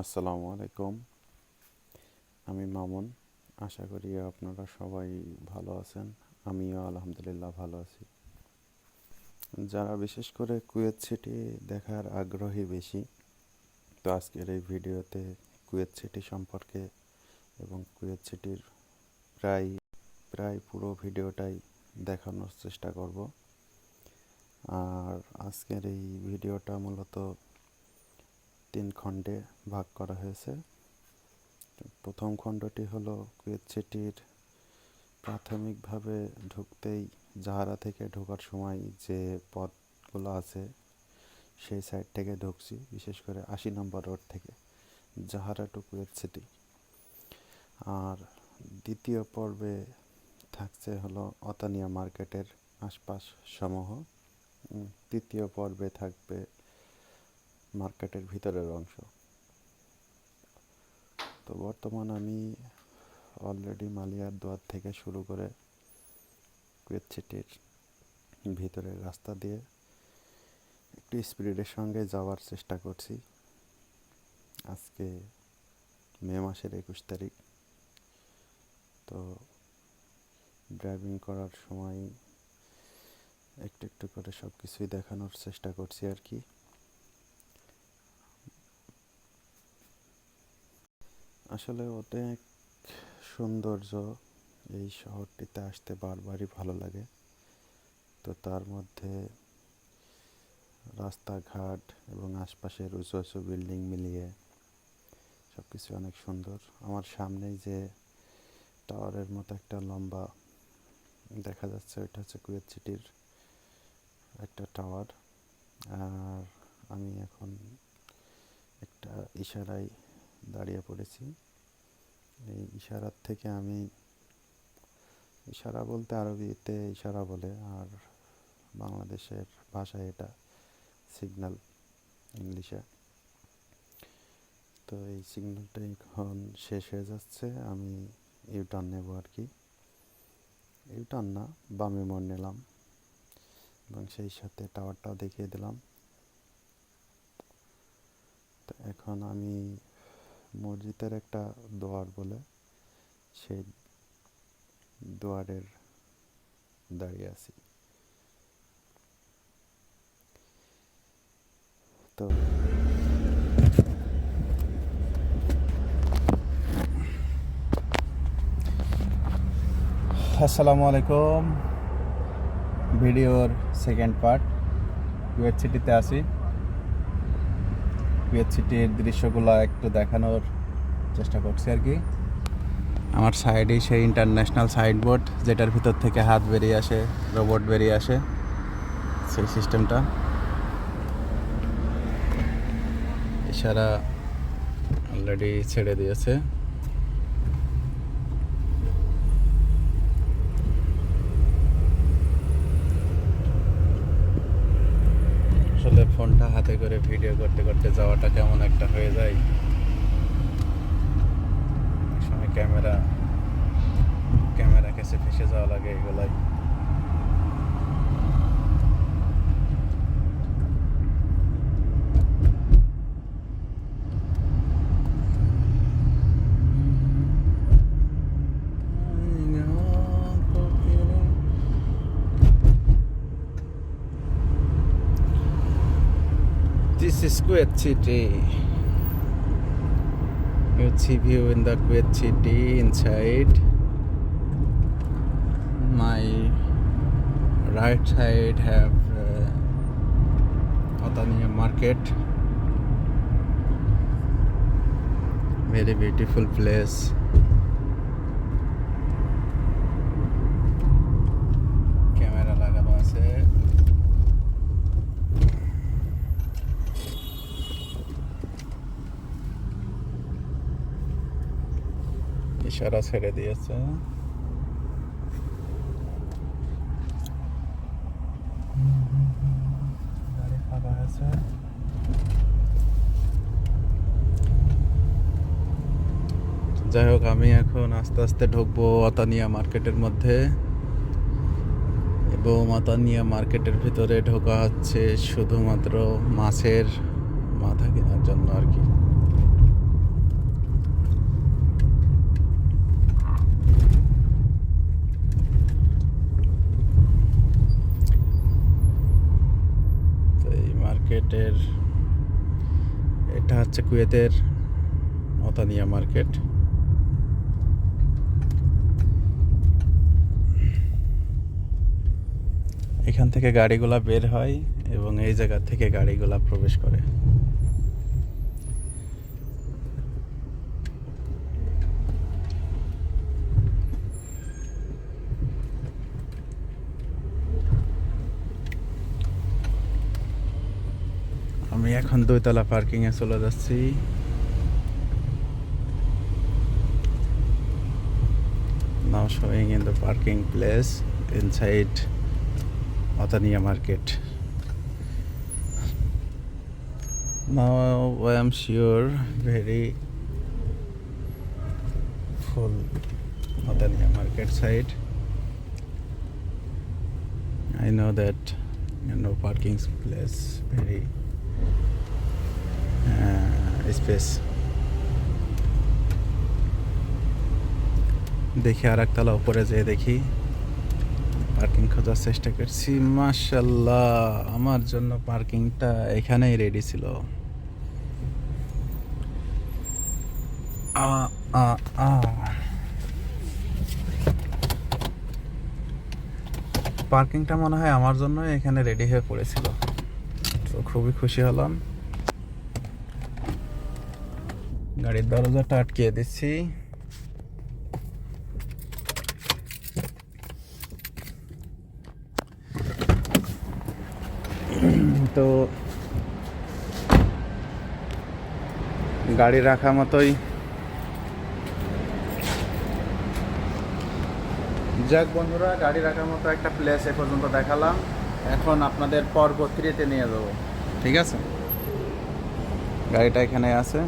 আসসালামু আলাইকুম। আমি মামুন। আশা করি আপনারা সবাই ভালো আছেন। আমিও আলহামদুলিল্লাহ ভালো আছি। যারা বিশেষ করে কুয়েত সিটি দেখার আগ্রহী বেশি, তো আজকের এই ভিডিওতে কুয়েত সিটি সম্পর্কে এবং কুয়েত সিটির প্রায় প্রায় পুরো ভিডিওটাই দেখানোর চেষ্টা করব। আর আজকের এই ভিডিওটা মূলত তিন খণ্ডে ভাগ করা হয়েছে। প্রথম খণ্ডটি হলো কুয়েত সিটির প্রাথমিকভাবে ঢুকতেই জাহারা থেকে ঢোকার সময় যে পথগুলো আছে, সেই সাইড থেকে ঢুকছি, বিশেষ করে আশি নম্বর রোড থেকে, জাহারা টু কুয়েত সিটি আর দ্বিতীয় পর্বে থাকছে হলো অতানিয়া মার্কেটের আশপাশ সমূহ। তৃতীয় পর্বে থাকবে মার্কেটের ভিতরের অংশ। তো বর্তমান আমি অলরেডি মালিয়ার দোয়ার থেকে শুরু করে কুয়েত সিটির ভিতরের রাস্তা দিয়ে একটু স্পিডের সঙ্গে যাওয়ার চেষ্টা করছি। আজকে মে মাসের একুশ তারিখ। তো ড্রাইভিং করার সময় একটু একটু করে সব কিছুই দেখানোর চেষ্টা করছি আর কি। আসলে অনেক সৌন্দর্য এই শহরটিতে আসতে বারবারই ভালো লাগে। তো তার মধ্যে রাস্তাঘাট এবং আশপাশের উঁচু উঁচু বিল্ডিং মিলিয়ে সব কিছু অনেক সুন্দর। আমার সামনেই যে টাওয়ারের মতো একটা লম্বা দেখা যাচ্ছে, ওইটা হচ্ছে কুয়েত সিটির একটা টাওয়ার। আর আমি এখন একটা ইশারায় দাঁড়িয়ে পড়েছি। ইশারার থেকে আমি ইশারা বলতে আরবিতে ইশারা বলে, আর বাংলাদেশের ভাষায় এটা সিগন্যাল ইংলিশে। তো এই সিগন্যালটা এখন শেষ হয়ে যাচ্ছে, আমি ইউটার্ন নেব আর কি। ইউটার্ন না, বামে মোড় নিলাম। এবং সেই সাথে টাওয়ারটাও দেখিয়ে দিলাম। তো এখন আমি মসজিদের একটা দোয়ার বলে সেই দুয়ারের দাঁড়িয়ে আছি। তো আসসালামু আলাইকুম। ভিডিওর সেকেন্ড পার্ট কুয়েত সিটিতে আছি। কুয়েত সিটির দৃশ্যগুলো একটু দেখানোর চেষ্টা করছি আর কি। আমার সাইডেই সেই ইন্টারন্যাশনাল সাইনবোর্ড যেটার ভিতর থেকে হাত বেরিয়ে আসে রোবট বেরিয়ে আসে, সেই সিস্টেমটা ইশারা অলরেডি ছেড়ে দিয়েছে। আসলে ফোনটা হাতে করে ভিডিও করতে করতে যাওয়াটা কেমন একটা হয়ে যায়। ক্যামেরা ক্যামেরা কাছে ফেসে যাওয়া লাগে এগুলাই This is Kuwait City. You see view in the Kuwait City inside. My right side have uh, Otania Market. Very beautiful place. ইশারা ছেড়ে দিয়েছে। যাই হোক, আমি এখন আস্তে আস্তে ঢুকবো অতানিয়া মার্কেটের মধ্যে। এবং অতানিয়া মার্কেটের ভিতরে ঢোকা হচ্ছে শুধুমাত্র মাছের মাথা কেনার জন্য আর কি। হচ্ছে কুয়েতের অতানিয়া মার্কেট। এখান থেকে গাড়িগুলা বের হয় এবং এই জায়গা থেকে গাড়িগুলা প্রবেশ করে। আমি এখন দুইতলা পার্কিং এ চলে যাচ্ছি now showing in the parking place inside Otania market now I am sure very full Otania market side I know that you know parking place very space দেখি আর একতলা উপরে যেয়ে দেখি। পার্কিং খোঁজার চেষ্টা করছি। মাশাল্লাহ আমার জন্য পার্কিংটা এখানেই রেডি ছিল। পার্কিংটা মনে হয় আমার জন্য এখানে রেডি হয়ে পড়েছিল। খুবই খুশি হলাম। গাড়ির দরজাটা আটকিয়ে দিচ্ছি। তো গাড়ি রাখা মতোই। যাক বন্ধুরা, গাড়ি রাখার মতো একটা প্লেস এ পর্যন্ত দেখালাম। এখন আপনাদের পরবর্তীতে নিয়ে যাব। ঠিক আছে? গাড়িটা এখানে আছে।